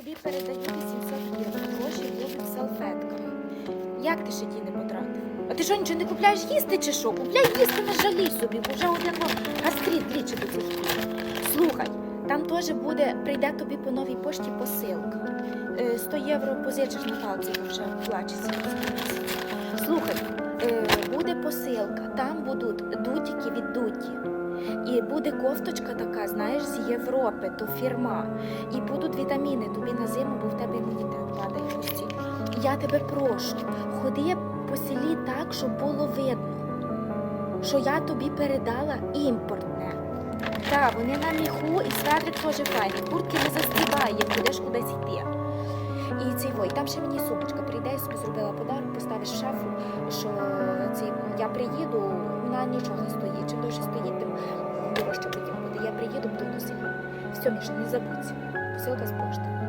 тобі передаю 800 євро. Гроші будуть в салфетках. Як ти ще ті не потратив? А ти що, нічого не купляєш їсти чи що? Купляй їсти, не жалій собі, бо вже один двічі до цих пір. Слухай, там теж буде, прийде тобі по новій пошті посилка. Е, 100 євро позичиш на палці, бо вже плачеться. Слухай, е, буде посилка, там будуть дутики від дуті. І буде кофточка така, знаєш, з Європи, то фірма. І будуть вітаміни тобі на зиму, бо в тебе імунітет падає постійно. Я тебе прошу, ходи по селі так, щоб було видно, що я тобі передала імпортне. Так, вони на міху і светрик теж файний. Куртки не застібає, будеш кудись йти. І цей вой, там ще мені сумочка прийде, я собі зробила подарок, поставиш шафу, що цей, я приїду, вона нічого стоїть. Чим довше стоїть, носити. Все, Миша, не забудь. Все, з пошти.